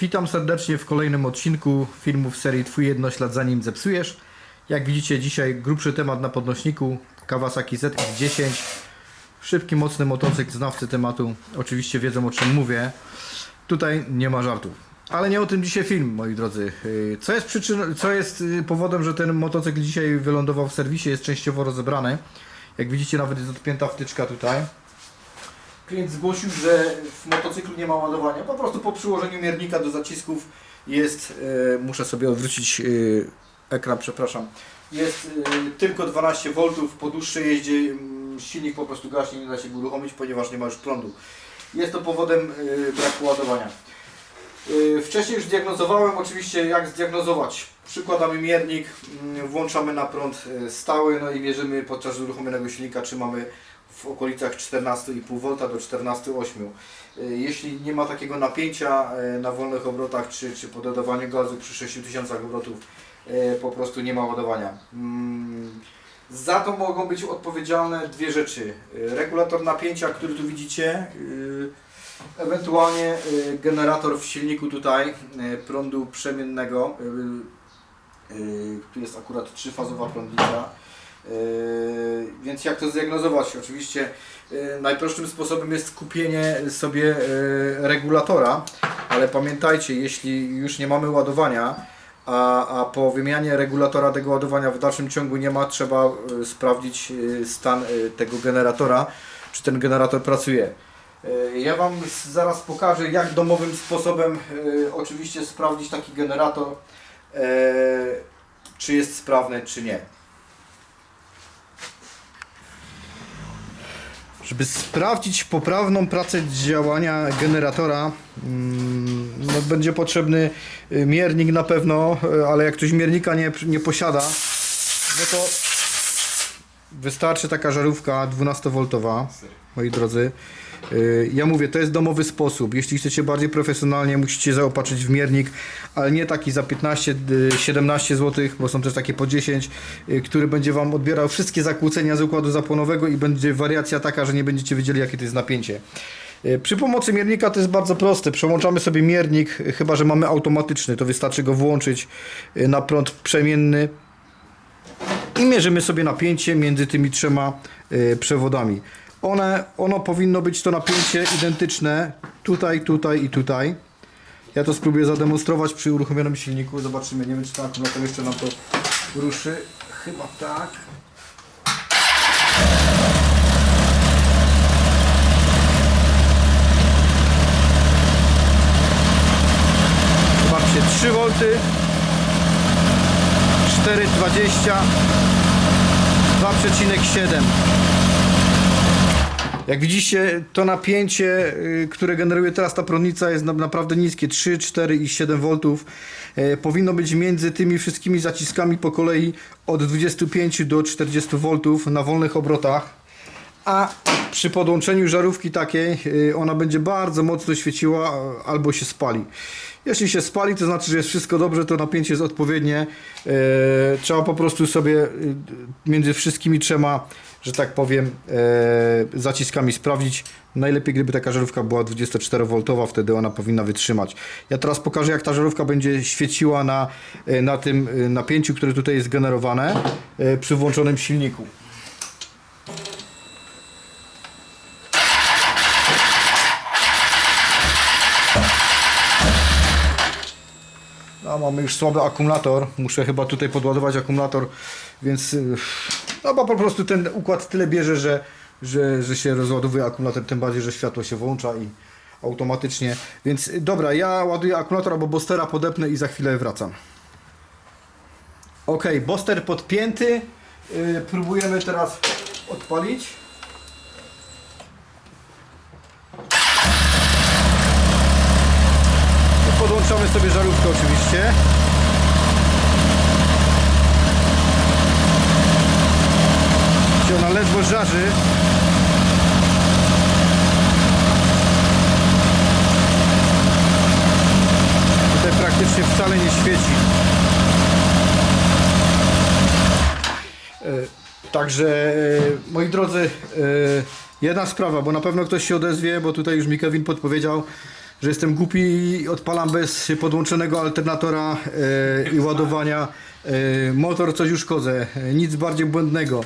Witam serdecznie w kolejnym odcinku filmów serii Twój jednoślad zanim zepsujesz. Jak widzicie dzisiaj grubszy temat na podnośniku Kawasaki ZX-10 Szybki, mocny motocykl, znawcy tematu oczywiście wiedzą o czym mówię. Tutaj nie ma żartów. Ale nie o tym dzisiaj film, moi drodzy. Yy, Co jest co jest yy, powodem, że ten motocykl dzisiaj wylądował w serwisie, jest częściowo rozebrany. Jak widzicie nawet jest odpięta wtyczka tutaj. Klient zgłosił, że w motocyklu nie ma ładowania. Po prostu po przyłożeniu miernika do zacisków jest, e, muszę sobie odwrócić e, ekran, przepraszam, jest e, tylko 12 V. Po dłuższej jeździe mm, silnik po prostu gaśnie, nie da się go uruchomić, ponieważ nie ma już prądu. Jest to powodem braku ładowania. Wcześniej już diagnozowałem, oczywiście jak zdiagnozować. Przykładamy miernik, mm, włączamy na prąd stały, no i mierzymy podczas uruchomionego silnika, czy mamy w okolicach 14,5 V do 14,8. E, Jeśli nie ma takiego napięcia e, na wolnych obrotach, czy, czy po gazu przy 6000 obrotów, e, po prostu nie ma ładowania. Mm, Za to mogą być odpowiedzialne dwie rzeczy. Regulator napięcia, który tu widzicie, ewentualnie generator w silniku tutaj prądu przemiennego. Tu jest akurat trzyfazowa prądnica. Yy, Więc jak to zdiagnozować? Oczywiście yy, najprostszym sposobem jest kupienie sobie yy, regulatora, ale pamiętajcie, jeśli już nie mamy ładowania, a, a po wymianie regulatora tego ładowania w dalszym ciągu nie ma, trzeba sprawdzić stan tego generatora, czy ten generator pracuje. Ja Wam zaraz pokażę, jak domowym sposobem oczywiście sprawdzić taki generator, czy jest sprawny, czy nie. Żeby sprawdzić poprawną pracę działania generatora, mm, no będzie potrzebny y, miernik na pewno, y, ale jak ktoś miernika nie, nie posiada, no to wystarczy taka żarówka 12V, moi drodzy. Y, Ja mówię, to jest domowy sposób. Jeśli chcecie bardziej profesjonalnie, musicie zaopatrzyć w miernik, ale nie taki za 15-17 zł, bo są też takie po 10, y, który będzie Wam odbierał wszystkie zakłócenia z układu zapłonowego i będzie wariacja taka, że nie będziecie wiedzieli, jakie to jest napięcie. Y, Przy pomocy miernika to jest bardzo proste. Przełączamy sobie miernik, y, chyba że mamy automatyczny, to wystarczy go włączyć y, na prąd przemienny i mierzymy sobie napięcie między tymi trzema y, przewodami. One, ono powinno być to napięcie identyczne tutaj, tutaj i tutaj. Ja to spróbuję zademonstrować przy uruchomionym silniku. Zobaczymy. Nie wiem, czy ten akumulator jeszcze nam to ruszy. Chyba tak. Zobaczcie, 3 V 4,20 2,7 jak widzicie, to napięcie, y, które generuje teraz ta prądnica jest na- naprawdę niskie, 3, 4 i 7 V. E, Powinno być między tymi wszystkimi zaciskami po kolei od 25 do 40 V na wolnych obrotach. A przy podłączeniu żarówki takiej, y, ona będzie bardzo mocno świeciła a- albo się spali. Jeśli się spali, to znaczy, że jest wszystko dobrze, to napięcie jest odpowiednie. E, Trzeba po prostu sobie y, między wszystkimi trzema, że tak powiem, e, zaciskami sprawdzić. Najlepiej, gdyby taka żarówka była 24V, wtedy ona powinna wytrzymać. Ja teraz pokażę, jak ta żarówka będzie świeciła na, e, na tym e, napięciu, które tutaj jest generowane e, przy włączonym silniku. Mamy już słaby akumulator. Muszę chyba tutaj podładować akumulator, więc y, no bo po prostu ten układ tyle bierze, że, że, że się rozładowuje akumulator, tym bardziej, że światło się włącza i automatycznie. Więc y, dobra, ja ładuję akumulator albo Bostera podepnę i za chwilę wracam. Ok, Boster podpięty. Y, próbujemy teraz odpalić. I Podłączamy sobie żarówkę oczywiście. Gdzie ona ledwo żarzy. Tutaj praktycznie wcale nie świeci. E, Także e, moi drodzy, e, jedna sprawa, bo na pewno ktoś się odezwie, bo tutaj już mi Kevin podpowiedział, że jestem głupi i odpalam bez podłączonego alternatora e, i ładowania. E, motor coś uszkodzę, e, nic bardziej błędnego.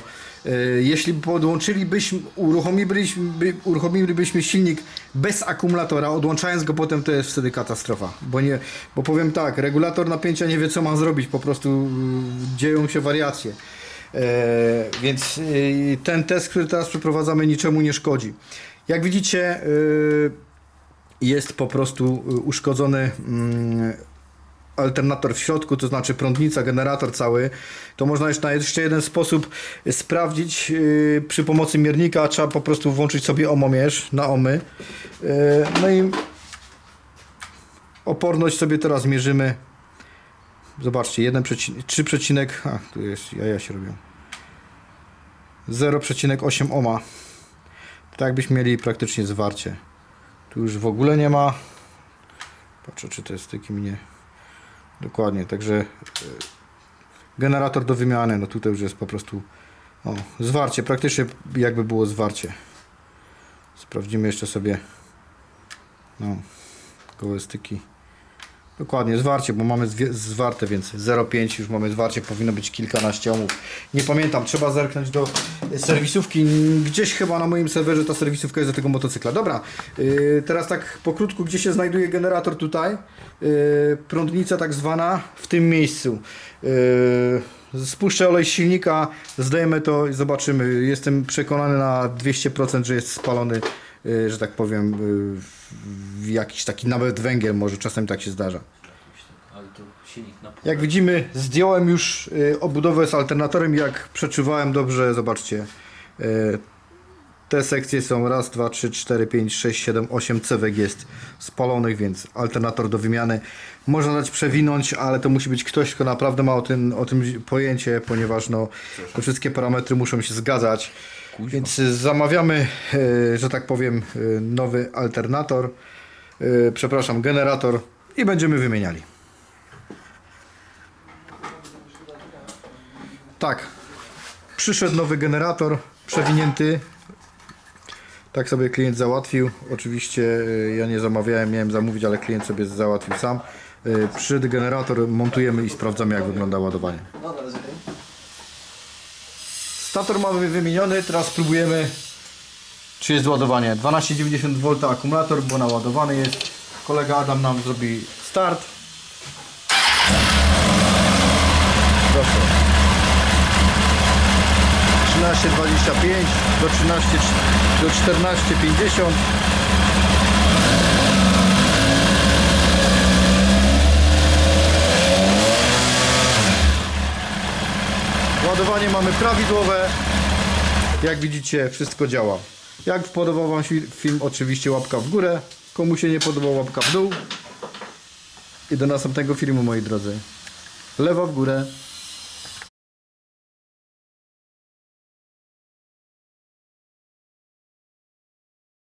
Jeśli podłączylibyśmy, uruchomilibyśmy, by- uruchomilibyśmy silnik bez akumulatora, odłączając go potem, to jest wtedy katastrofa. Bo, nie, bo powiem tak, regulator napięcia nie wie co ma zrobić, po prostu y, dzieją się wariacje. Więc ten test, który teraz przeprowadzamy, niczemu nie szkodzi. Jak widzicie, jest po prostu y, uszkodzony mm, alternator w środku, to znaczy prądnica, generator cały. To można jeszcze na jeszcze jeden sposób sprawdzić y, przy pomocy miernika. Trzeba po prostu włączyć sobie omomierz na omy. Y, no i oporność sobie teraz mierzymy. Zobaczcie, 3 przecinek, a tu jest, jaja się robią. 0,8 ohma. Tak jakbyśmy mieli praktycznie zwarcie. Tu już w ogóle nie ma. Patrzę, czy to jest takim nie. Dokładnie, także e, generator do wymiany, no tutaj już jest po prostu o, zwarcie, praktycznie jakby było zwarcie. Sprawdzimy jeszcze sobie no, gołe styki. Dokładnie, zwarcie, bo mamy zwarte, więc 0,5 już mamy zwarcie, powinno być kilkanaście ohmów. Nie pamiętam, trzeba zerknąć do serwisówki. Gdzieś chyba na moim serwerze ta serwisówka jest do tego motocykla. Dobra, yy, teraz tak po krótku, gdzie się znajduje generator tutaj? Yy, prądnica tak zwana w tym miejscu. Yy, spuszczę olej z silnika, zdejmę to i zobaczymy. Jestem przekonany na 200%, że jest spalony, że tak powiem, w jakiś taki nawet węgiel, może czasem tak się zdarza. Jak widzimy, zdjąłem już y, obudowę z alternatorem. Jak przeczuwałem dobrze, zobaczcie. y, Te sekcje są raz, dwa, trzy, cztery, pięć, sześć, siedem, osiem cewek jest spalonych, więc alternator do wymiany można dać przewinąć, ale to musi być ktoś, kto naprawdę ma o tym, o tym pojęcie, ponieważ no, te wszystkie parametry muszą się zgadzać. Więc y, zamawiamy, y, że tak powiem, y, nowy alternator, przepraszam, generator i będziemy wymieniali. Tak. Przyszedł nowy generator, przewinięty. Tak sobie klient załatwił. Oczywiście ja nie zamawiałem, miałem zamówić, ale klient sobie załatwił sam. Przyszedł generator, montujemy i sprawdzamy jak wygląda ładowanie. Stator mamy wymieniony, teraz spróbujemy czy jest ładowanie. 12,90 V akumulator, bo naładowany jest. Kolega Adam nam zrobi start. Proszę. 13,25 do 13 do 14,50 Ładowanie mamy prawidłowe. Jak widzicie, wszystko działa. Jak podobał Wam się film, oczywiście łapka w górę. Komu się nie podobał, łapka w dół. I do następnego filmu, moi drodzy. Lewa w górę.